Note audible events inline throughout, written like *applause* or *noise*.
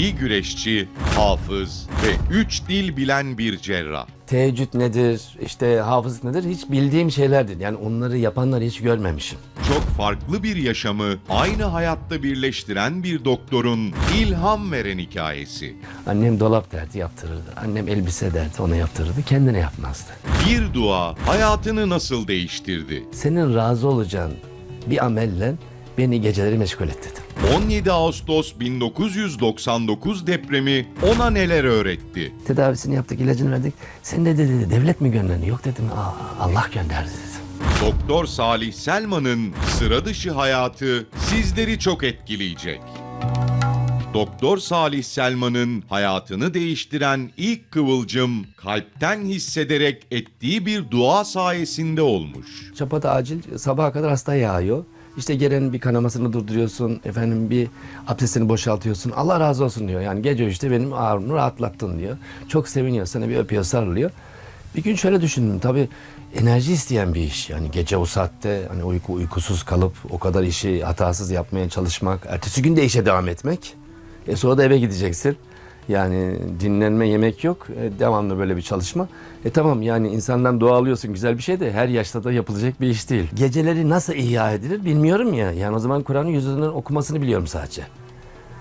milli güreşçi, hafız ve 3 dil bilen bir cerrah. Teheccüd nedir, işte hafız nedir hiç bildiğim şeylerdir. Yani onları yapanları hiç görmemişim. Çok farklı bir yaşamı aynı hayatta birleştiren bir doktorun ilham veren hikayesi. Annem dolap derdi yaptırırdı. Annem elbise derdi ona yaptırırdı. Kendine yapmazdı. Bir dua hayatını nasıl değiştirdi? Senin razı olacağın bir amelle beni geceleri meşgul et dedim. 17 Ağustos 1999 depremi ona neler öğretti? Tedavisini yaptık, ilacını verdik. Sen de dedi, devlet mi gönderdi? Yok dedim, "Aa, Allah gönderdi dedim. Doktor Salih Selman'ın sıra dışı hayatı sizleri çok etkileyecek. Doktor Salih Selman'ın hayatını değiştiren ilk kıvılcım kalpten hissederek ettiği bir dua sayesinde olmuş. Çapata acil sabaha kadar hasta yağıyor. İşte gelenin bir kanamasını durduruyorsun, efendim bir abdestini boşaltıyorsun. Allah razı olsun diyor. Yani gece işte benim ağrımı rahatlattın diyor. Çok seviniyor, sana bir öpüyor, sarılıyor. Bir gün şöyle düşündüm. Tabii enerji isteyen bir iş. Yani gece o saatte hani uyku uykusuz kalıp o kadar işi hatasız yapmaya çalışmak. Ertesi gün de işe devam etmek. E sonra da eve gideceksin. Yani dinlenme yemek yok. E, devamlı böyle bir çalışma. E tamam yani insandan dua alıyorsun güzel bir şey de her yaşta da yapılacak bir iş değil. Geceleri nasıl ihya edilir bilmiyorum ya. Yani o zaman Kur'an'ın yüzünden okumasını biliyorum sadece.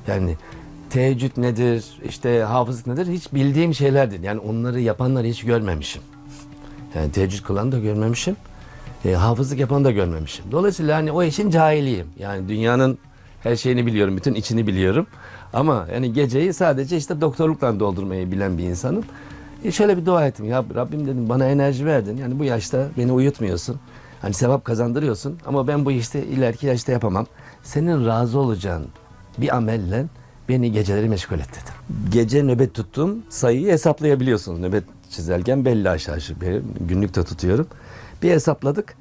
Yani teheccüd nedir, işte hafız nedir hiç bildiğim şeylerdir. Yani onları yapanları hiç görmemişim. Yani teheccüd kılan da görmemişim. E, hafızlık yapan da görmemişim. Dolayısıyla hani o işin cahiliyim. Yani dünyanın her şeyini biliyorum, bütün içini biliyorum. Ama yani geceyi sadece işte doktorlukla doldurmayı bilen bir insanım. E şöyle bir dua ettim. Ya Rabbim dedim bana enerji verdin. Yani bu yaşta beni uyutmuyorsun. Hani sevap kazandırıyorsun ama ben bu işte ileriki yaşta yapamam. Senin razı olacağın bir amelle beni geceleri meşgul et dedim. Gece nöbet tuttum sayıyı hesaplayabiliyorsunuz. Nöbet çizerken belli aşağı yukarı günlük de tutuyorum. Bir hesapladık.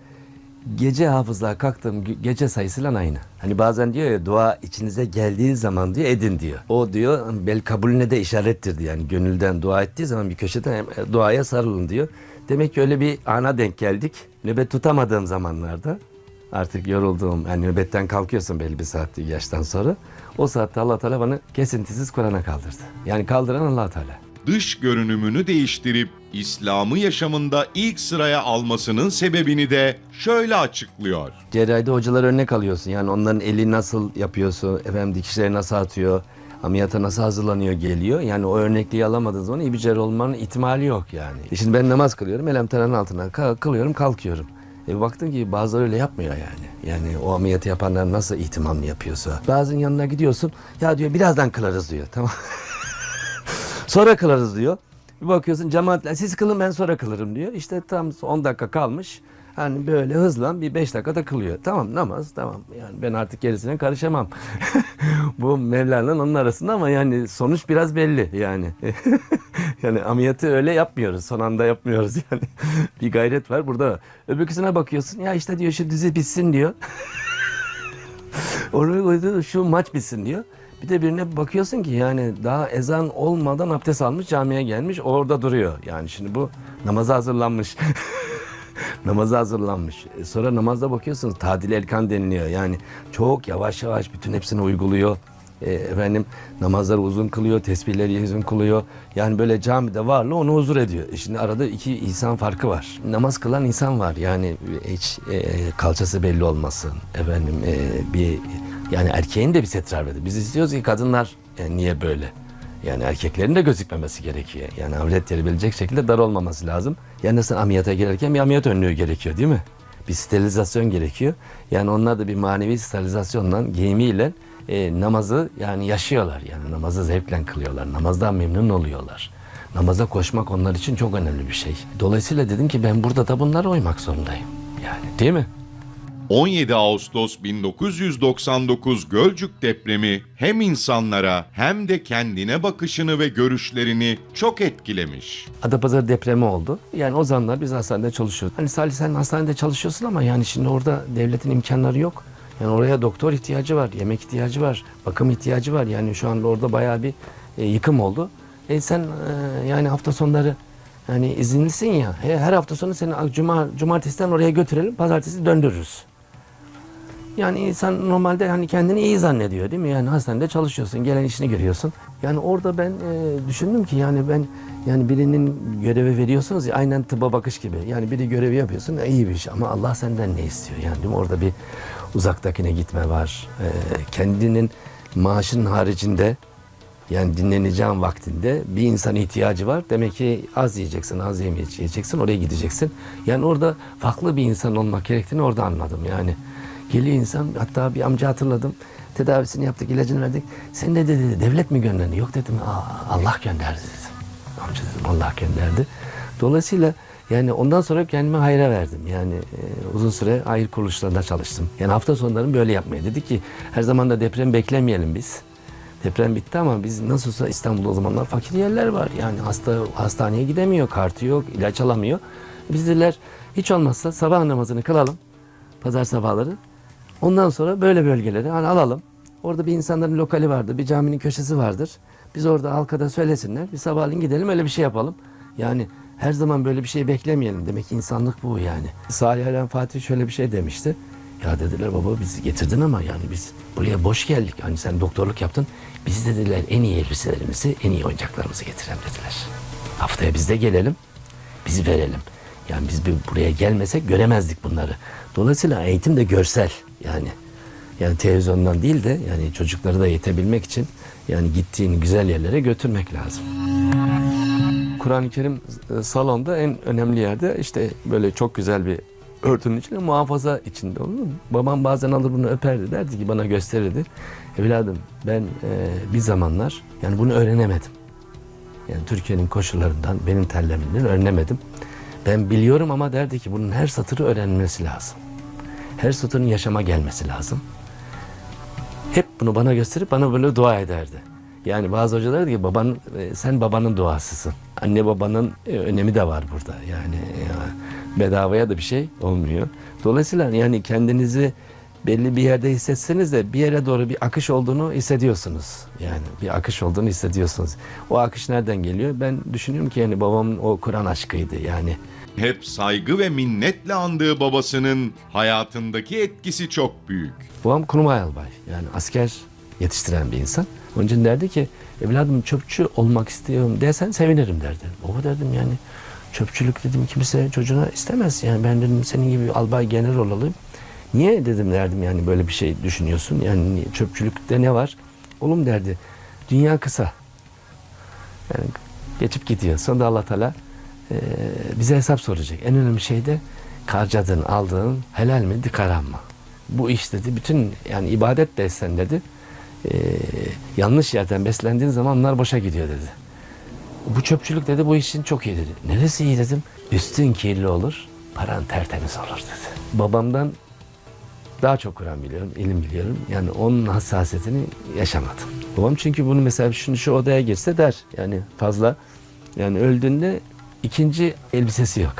Gece hafızlığa kalktığım gece sayısıyla aynı. Hani bazen diyor ya dua içinize geldiği zaman diyor edin diyor. O diyor bel kabulüne de işarettir diyor. Yani gönülden dua ettiği zaman bir köşeden hem- duaya sarılın diyor. Demek ki öyle bir ana denk geldik. Nöbet tutamadığım zamanlarda artık yorulduğum yani nöbetten kalkıyorsun belli bir saat yaştan sonra. O saatte Allah Teala bana kesintisiz Kur'an'a kaldırdı. Yani kaldıran Allah Teala. Dış görünümünü değiştirip İslam'ı yaşamında ilk sıraya almasının sebebini de şöyle açıklıyor. Cerrahide hocalar örnek alıyorsun. Yani onların eli nasıl yapıyorsun, efendim dikişleri nasıl atıyor, ameliyata nasıl hazırlanıyor geliyor. Yani o örnekliği alamadığın zaman iyi bir cerrah olmanın ihtimali yok yani. E Şimdi ben namaz kılıyorum, elem teranın altına kılıyorum, kalkıyorum. E baktım ki bazıları öyle yapmıyor yani. Yani o ameliyatı yapanlar nasıl ihtimamlı yapıyorsa. Bazının yanına gidiyorsun, ya diyor birazdan kılarız diyor. Tamam. *laughs* sonra kılarız diyor. Bir bakıyorsun cemaatle siz kılın ben sonra kılırım diyor. İşte tam 10 dakika kalmış. Hani böyle hızlan bir 5 dakikada kılıyor. Tamam namaz tamam. Yani ben artık gerisine karışamam. *laughs* Bu Mevla'nın onun arasında ama yani sonuç biraz belli yani. *laughs* yani ameliyatı öyle yapmıyoruz. Son anda yapmıyoruz yani. *laughs* bir gayret var burada. Öbürküsüne bakıyorsun ya işte diyor şu dizi bitsin diyor. Oraya koydu şu maç bitsin diyor. Bir de birine bakıyorsun ki yani daha ezan olmadan abdest almış camiye gelmiş orada duruyor. Yani şimdi bu namaza hazırlanmış. *laughs* namaza hazırlanmış. E sonra namazda bakıyorsunuz tadil elkan deniliyor. Yani çok yavaş yavaş bütün hepsini uyguluyor. E, efendim namazları uzun kılıyor, tesbihleri uzun kılıyor. Yani böyle camide varlığı onu huzur ediyor. E şimdi arada iki insan farkı var. Namaz kılan insan var. Yani hiç e, kalçası belli olmasın. Efendim e, bir yani erkeğin de bir setrar verdi. Biz istiyoruz ki kadınlar e, niye böyle? Yani erkeklerin de gözükmemesi gerekiyor. Yani ameliyat yeri bilecek şekilde dar olmaması lazım. Yani sen ameliyata girerken bir ameliyat önlüğü gerekiyor değil mi? Bir sterilizasyon gerekiyor. Yani onlar da bir manevi sterilizasyonla, giyimiyle e, namazı yani yaşıyorlar. Yani namazı zevkle kılıyorlar. Namazdan memnun oluyorlar. Namaza koşmak onlar için çok önemli bir şey. Dolayısıyla dedim ki ben burada da bunlara uymak zorundayım. Yani değil mi? 17 Ağustos 1999 Gölcük depremi hem insanlara hem de kendine bakışını ve görüşlerini çok etkilemiş. Adapazarı depremi oldu. Yani o zamanlar biz hastanede çalışıyorduk. Hani Salih sen hastanede çalışıyorsun ama yani şimdi orada devletin imkanları yok. Yani oraya doktor ihtiyacı var, yemek ihtiyacı var, bakım ihtiyacı var. Yani şu anda orada bayağı bir e, yıkım oldu. E sen e, yani hafta sonları yani izinlisin ya. e, her hafta sonu seni cuma cumartesiden oraya götürelim, pazartesi döndürürüz. Yani insan normalde hani kendini iyi zannediyor değil mi? Yani hastanede çalışıyorsun, gelen işini görüyorsun. Yani orada ben e, düşündüm ki yani ben yani birinin görevi veriyorsunuz ya aynen tıbba bakış gibi. Yani biri görevi yapıyorsun e, iyi bir iş ama Allah senden ne istiyor? Yani değil mi? orada bir uzaktakine gitme var. E, kendinin maaşının haricinde yani dinleneceğin vaktinde bir insan ihtiyacı var. Demek ki az yiyeceksin, az yemeyeceksin, oraya gideceksin. Yani orada farklı bir insan olmak gerektiğini orada anladım yani. Geliyor insan, hatta bir amca hatırladım. Tedavisini yaptık, ilacını verdik. Sen ne dedi, devlet mi gönderdi? Yok dedim, "Aa, Allah gönderdi dedim. Amca dedim, Allah gönderdi. Dolayısıyla yani ondan sonra kendime hayra verdim. Yani e, uzun süre hayır kuruluşlarında çalıştım. Yani hafta sonlarını böyle yapmaya. Dedik ki her zaman da deprem beklemeyelim biz. Deprem bitti ama biz nasılsa İstanbul'da o zamanlar fakir yerler var. Yani hasta hastaneye gidemiyor, kartı yok, ilaç alamıyor. Biz dediler hiç olmazsa sabah namazını kılalım. Pazar sabahları. Ondan sonra böyle bölgeleri hani alalım. Orada bir insanların lokali vardır, bir caminin köşesi vardır. Biz orada halkada söylesinler. Bir sabahleyin gidelim öyle bir şey yapalım. Yani her zaman böyle bir şey beklemeyelim. Demek ki insanlık bu yani. Salih Alem Fatih şöyle bir şey demişti. Ya dediler baba bizi getirdin ama yani biz buraya boş geldik. Hani sen doktorluk yaptın. Biz dediler en iyi elbiselerimizi, en iyi oyuncaklarımızı getirelim dediler. Haftaya biz de gelelim, bizi verelim. Yani biz bir buraya gelmesek göremezdik bunları. Dolayısıyla eğitim de görsel yani. Yani televizyondan değil de yani çocukları da yetebilmek için yani gittiğin güzel yerlere götürmek lazım. Kur'an-ı Kerim e, salonda en önemli yerde işte böyle çok güzel bir örtünün içinde muhafaza içinde olur? Babam bazen alır bunu öperdi derdi ki bana gösterirdi. Evladım ben e, bir zamanlar yani bunu öğrenemedim. Yani Türkiye'nin koşullarından benim terlemimden öğrenemedim. Ben biliyorum ama derdi ki bunun her satırı öğrenilmesi lazım. Her satırın yaşama gelmesi lazım. Hep bunu bana gösterip bana böyle dua ederdi. Yani bazı hocalar diyor ki baban e, sen babanın duasısın. Anne babanın e, önemi de var burada. Yani e, bedavaya da bir şey olmuyor. Dolayısıyla yani kendinizi belli bir yerde hissetseniz de bir yere doğru bir akış olduğunu hissediyorsunuz. Yani bir akış olduğunu hissediyorsunuz. O akış nereden geliyor? Ben düşünüyorum ki yani babamın o Kur'an aşkıydı yani. Hep saygı ve minnetle andığı babasının hayatındaki etkisi çok büyük. Babam kurmay albay. Yani asker yetiştiren bir insan. Onun için derdi ki evladım çöpçü olmak istiyorum desen sevinirim derdi. Baba derdim yani çöpçülük dedim kimse çocuğuna istemez. Yani ben dedim senin gibi albay general olalım. Niye dedim derdim yani böyle bir şey düşünüyorsun. Yani çöpçülükte ne var? Oğlum derdi dünya kısa. Yani geçip gidiyor. Sonra da Allah Teala e, bize hesap soracak. En önemli şey de harcadığın, aldığın helal mi, haram mı? Bu iş dedi, bütün yani ibadet de etsen dedi, e, yanlış yerden beslendiğin zaman onlar boşa gidiyor dedi. Bu çöpçülük dedi bu işin çok iyi dedi. Neresi iyi dedim. Üstün kirli olur, paran tertemiz olur dedi. Babamdan daha çok Kur'an biliyorum, ilim biliyorum. Yani onun hassasiyetini yaşamadım. Babam çünkü bunu mesela şunu şu odaya girse der. Yani fazla. Yani öldüğünde ikinci elbisesi yok.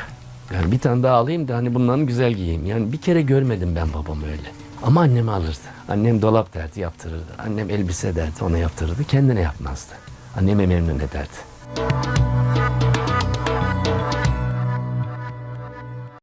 Yani bir tane daha alayım da hani bundan güzel giyeyim. Yani bir kere görmedim ben babamı öyle. Ama annemi alırdı. Annem dolap derdi yaptırırdı. Annem elbise derdi ona yaptırırdı. Kendine yapmazdı. Anneme memnun ederdi.